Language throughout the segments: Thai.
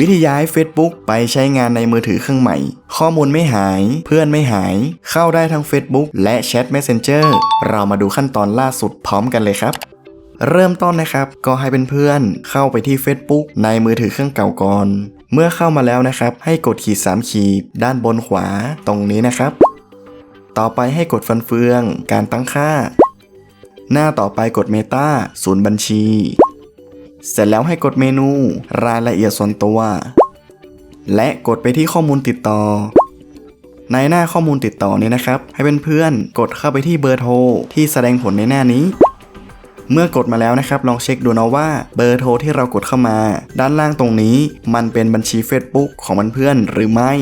วิธีย้าย Facebook ไปใช้งานในมือถือเครื่องใหม่ ข้อมูลไม่หาย เพื่อนไม่หาย เข้าได้ทั้ง Facebook และแชท Messenger เรามาดูขั้นตอนล่าสุดพร้อมกันเลยครับ เริ่มต้นนะครับ ก็ให้เป็นเพื่อนๆเข้าไปที่ Facebook ในมือถือเครื่องเก่าก่อน เมื่อเข้ามาแล้วนะครับ ให้กดขีด 3 ขีด ด้านบนขวาตรงนี้นะครับ ต่อไปให้กดฟันเฟือง การตั้งค่า หน้าต่อไปกด Meta ศูนย์บัญชี เสร็จแล้วให้กดเมนู รายละเอียดส่วนตัว และกดไปที่ข้อมูลติดต่อ ในหน้าข้อมูลติดต่อนี้นะครับ ให้เป็นเพื่อนกดเข้าไปที่เบอร์โทรที่แสดงผลในหน้านี้ เมื่อกดมาแล้วนะครับ ลองเช็คดูนะว่าเบอร์โทรที่เรากดเข้ามา ด้านล่างตรงนี้ มันเป็นบัญชี Facebook ของเพื่อนหรือไม่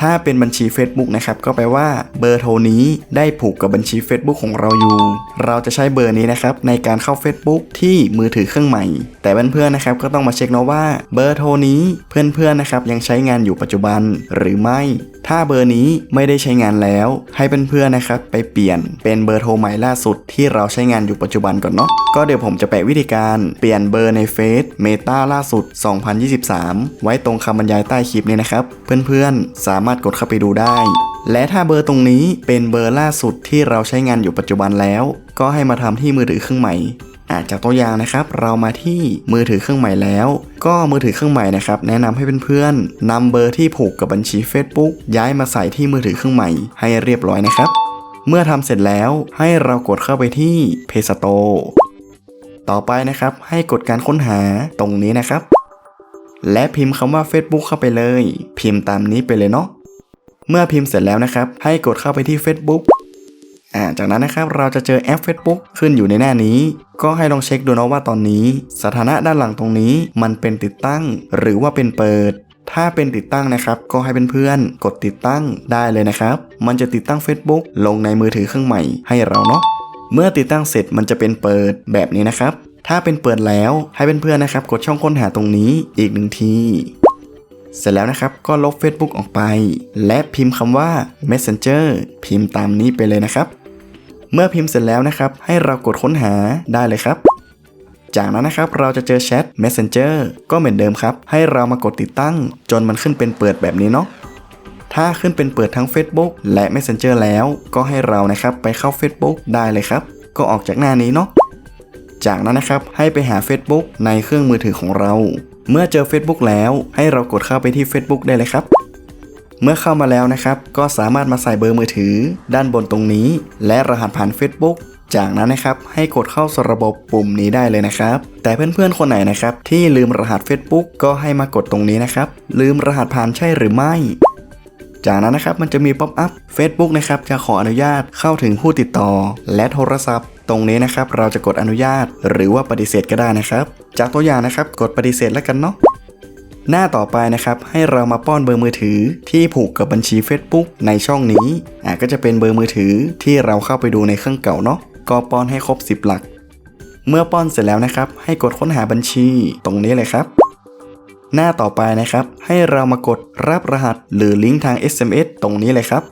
ถ้าเป็นบัญชี Facebook นะครับก็แปลว่าเบอร์โทรนี้ได้ผูกกับบัญชี Facebook ของเราอยู่ เราจะใช้เบอร์นี้นะครับในการเข้า Facebook ที่มือถือเครื่องใหม่ แต่เพื่อนๆนะครับก็ต้องมาเช็คนะว่าเบอร์โทรนี้เพื่อนๆนะครับยังใช้งานอยู่ปัจจุบันหรือไม่ ถ้าเบอร์นี้ไม่ได้ใช้งานแล้ว ให้เพื่อนๆนะครับไปเปลี่ยนเป็นเบอร์โทรใหม่ล่าสุดที่เราใช้งานอยู่ปัจจุบันก่อนเนาะก็เดี๋ยวผมจะแปะวิธีการเปลี่ยนเบอร์ในเฟซเมตาล่าสุด 2023 ไว้ตรงคำบรรยายใต้คลิปนี้นะครับเพื่อนๆสาามารถกดเข้าไปดูได้ และถ้าเบอร์ตรงนี้เป็นเบอร์ล่าสุดที่เราใช้งานอยู่ปัจจุบันแล้ว ก็ให้มาทำที่มือถือเครื่องใหม่อาจจากตัวอย่างนะครับเรามาที่มือถือเครื่องใหม่แล้ว ก็มือถือเครื่องใหม่นะครับแนะนำให้เพื่อนๆนำเบอร์ที่ผูกกับบัญชี Facebook ย้ายมาใส่ที่มือถือเครื่องใหม่ให้เรียบร้อยนะครับ เมื่อทำเสร็จแล้วให้เรากดเข้าไปที่ Play Store ต่อไปนะครับให้กดการค้นหาตรงนี้นะครับ และพิมพ์คำว่า Facebook เข้าไปเลย พิมพ์ตามนี้ไปเลยเนาะเมื่อพิมพ์เสร็จแล้วนะครับ ให้กดเข้าไปที่ Facebook อ่าจากนั้นนะครับเราจะเจอแอป Facebook ขึ้นอยู่ในหน้านี้ ก็ให้ลองเช็คดูนะว่าตอนนี้ สถานะด้านหลังตรงนี้มันเป็นติดตั้ง หรือว่าเป็นเปิด ถ้าเป็นติดตั้งนะครับ ก็ให้เพื่อนๆกดติดตั้งได้เลยนะครับ มันจะติดตั้ง Facebook ลงในมือถือเครื่องใหม่ให้เราเนาะเมื่อติดตั้งเสร็จมันจะเป็นเปิดแบบนี้นะครับ ถ้าเป็นเปิดแล้วให้เพื่อนๆนะครับ กดช่องค้นหาตรงนี้อีกหนึ่งที เสร็จแล้วนะครับก็ลบ Facebook ออกไป และพิมพ์คำว่า Messenger พิมพ์ตามนี้ไปเลยนะครับ เมื่อพิมพ์เสร็จแล้วนะครับ ให้เรากดค้นหาได้เลยครับ จากนั้นนะครับเราจะเจอแชท Messenger ก็เหมือนเดิมครับ ให้เรามากดติดตั้ง จนมันขึ้นเป็นเปิดแบบนี้เนาะถ้าขึ้นเป็นเปิดทั้ง Facebook และ Messenger แล้ว ก็ให้เรานะครับไปเข้า Facebook ได้เลยครับ ก็ออกจากหน้านี้เนาะ จากนั้นนะครับ ให้ไปหา Facebook ในเครื่องมือถือของเรา เมื่อเจอ Facebook แล้วให้เรากดเข้าไปที่ Facebook ได้เลยครับ เมื่อเข้ามาแล้วนะครับ ก็สามารถมาใส่เบอร์มือถือ ด้านบนตรงนี้ และรหัสผ่าน Facebook จากนั้นนะครับให้กดเข้าสระบบปุ่มนี้ได้เลยนะครับ แต่เพื่อนๆคนไหนนะครับที่ลืมรหัส Facebook ก็ให้มากดตรงนี้นะครับ ลืมรหัสผ่านใช่หรือไม่ จากนั้นนะครับมันจะมีป๊อปอัพ Facebook นะครับจะขออนุญาตเข้าถึงผู้ติดต่อ และโทรศัพท์ ตรงนี้นะครับเราจะกดอนุญาตหรือว่าปฏิเสธก็ได้นะครับ จากตัวอย่างนะครับกดปฏิเสธแล้วกันเนาะหน้าต่อไปนะครับ ให้เรามาป้อนเบอร์มือถือที่ผูกกับบัญชี Facebook ในช่องนี้อะก็จะเป็นเบอร์มือถือที่เราเข้าไปดูในเครื่องเก่าเนาะก็ป้อนให้ครบ 10 หลัก เมื่อป้อนเสร็จแล้วนะครับ ให้กดค้นหาบัญชีตรงนี้เลยครับ หน้าต่อไปนะครับ ให้เรามากดรับรหัสหรือลิงก์ทาง SMS ตรงนี้เลยครับ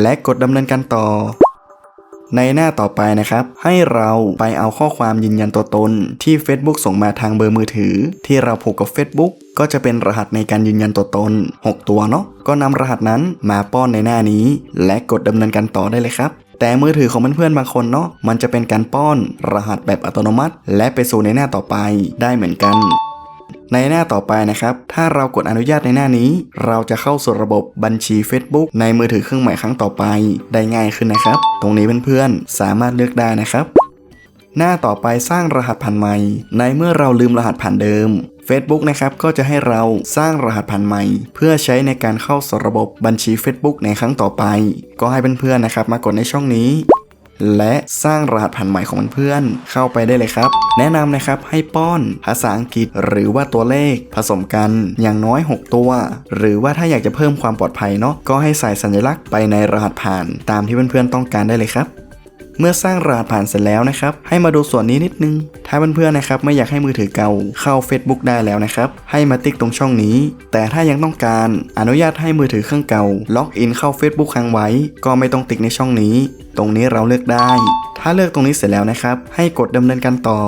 และกดดำเนินการต่อ ในหน้าต่อไปนะครับ ให้เราไปเอาข้อความยืนยันตัวตน ที่ Facebook ส่งมาทางเบอร์มือถือ ที่เราผูกกับ Facebook ก็จะเป็นรหัสในการยืนยันตัวตน 6 ตัวเนาะก็นำรหัสนั้นมาป้อนในหน้านี้ และกดดำเนินการต่อได้เลยครับแต่มือถือของเพื่อนๆบางคนเนาะมันจะเป็นการป้อนรหัสแบบอัตโนมัติ และไปสู่ในหน้าต่อไปได้เหมือนกัน ในหน้าต่อไปนะครับ ถ้าเรากดอนุญาตในหน้านี้ เราจะเข้าสู่ระบบบัญชี Facebook ในมือถือเครื่องใหม่ครั้งต่อไป ได้ง่ายขึ้นนะครับ ตรงนี้เพื่อนๆ สามารถเลือกได้นะครับ หน้าต่อไปสร้างรหัสผ่านใหม่ ในเมื่อเราลืมรหัสผ่านเดิม Facebook นะครับก็จะให้เราสร้างรหัสผ่านใหม่ เพื่อใช้ในการเข้าสู่ระบบบัญชี Facebook ในครั้งต่อไป ก็ให้เพื่อนๆนะครับ มากดในช่องนี้ และสร้างรหัสผ่านใหม่ของเพื่อนเข้าไปได้เลยครับ แนะนำนะครับให้ป้อนภาษาอังกฤษหรือว่าตัวเลขผสมกันอย่างน้อย 6 ตัว หรือว่าถ้าอยากจะเพิ่มความปลอดภัยเนาะก็ให้ใส่สัญลักษณ์ไปในรหัสผ่านตามที่เพื่อนๆต้องการได้เลยครับ เมื่อสร้างรหัสผ่านเสร็จแล้วนะครับ ให้มาดูส่วนนี้นิดนึง ถ้าเพื่อนๆนะครับไม่อยากให้มือถือเก่าเข้า Facebook ได้แล้วนะครับ ให้มาติ๊กตรงช่องนี้ แต่ถ้ายังต้องการอนุญาตให้มือถือเครื่องเก่า ล็อกอินเข้า Facebook ค้างไว้ ก็ไม่ต้องติ๊กในช่องนี้ ตรงนี้เราเลือกได้ ถ้าเลือกตรงนี้เสร็จแล้วนะครับ ให้กดดำเนินการต่อ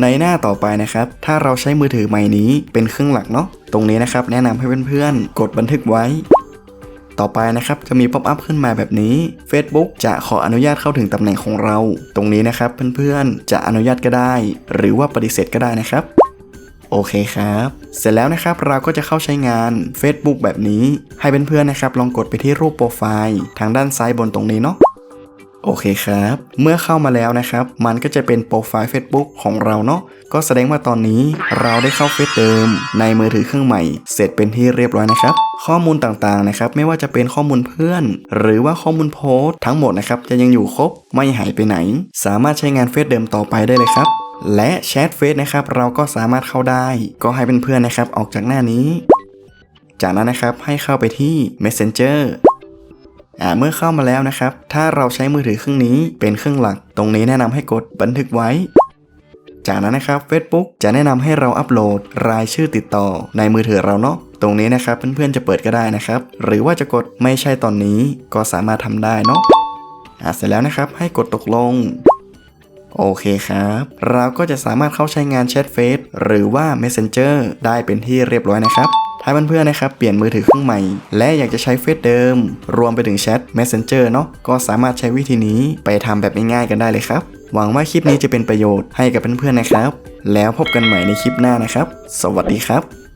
ในหน้าต่อไปนะครับ ถ้าเราใช้มือถือใหม่นี้เป็นเครื่องหลักเนาะ ตรงนี้นะครับแนะนำให้เพื่อนๆกดบันทึกไว้ ต่อไปนะครับจะมีป๊อปอัพขึ้นมาแบบนี้ Facebook จะขออนุญาตเข้าถึงตำแหน่งของเรา ตรงนี้นะครับเพื่อนๆจะอนุญาตก็ได้ หรือว่าปฏิเสธก็ได้นะครับโอเคครับ เสร็จแล้วนะครับเราก็จะเข้าใช้งาน Facebook แบบนี้ ให้เพื่อนๆนะครับ ลองกดไปที่รูปโปรไฟล์ ทางด้านซ้ายบนตรงนี้เนาะ โอเคครับ เมื่อเข้ามาแล้วนะครับ มันก็จะเป็นโปรไฟล์ Facebook ของเราเนาะ ก็แสดงว่าตอนนี้เราได้เข้าเฟซเดิม ในมือถือเครื่องใหม่ เสร็จเป็นที่เรียบร้อยนะครับ ข้อมูลต่างๆนะครับ ไม่ว่าจะเป็นข้อมูลเพื่อน หรือว่าข้อมูลโพสทั้งหมดนะครับจะยังอยู่ครบ ไม่หายไปไหน สามารถใช้งานเฟซเดิมต่อไปได้เลยครับและแชทเฟซนะครับเราก็สามารถเข้าได้ ก็ให้เเพื่อนๆนะครับออกจากหน้านี้ จากนั้นนะครับให้เข้าไปที่ Messenger อ่า เมื่อเข้ามาแล้วนะครับ ถ้าเราใช้มือถือเครื่องนี้เป็นเครื่องหลัก ตรงนี้แนะนำให้กดบันทึกไว้ จากนั้นนะครับ Facebook จะแนะนำให้เราอัปโหลดรายชื่อติดต่อในมือถือเราเนาะตรงนี้นะครับเพื่อนๆจะเปิดก็ได้นะครับ หรือว่าจะกดไม่ใช่ตอนนี้ก็สามารถทำได้เนาะอ่าเสร็จแล้วนะครับให้กดตกลงโอเคครับ เราก็จะสามารถเข้าใช้งานแชทเฟซหรือว่า Messenger ได้เป็นที่เรียบร้อยนะครับ ถ้าเพื่อนๆนะครับเปลี่ยนมือถือเครื่องใหม่ และอยากจะใช้เฟซเดิม รวมไปถึงแชท Messenger เนาะก็สามารถใช้วิธีนี้ไปทำแบบง่ายๆกันได้เลยครับ หวังว่าคลิปนี้จะเป็นประโยชน์ให้กับเพื่อนๆนะครับ แล้วพบกันใหม่ในคลิปหน้านะครับ สวัสดีครับ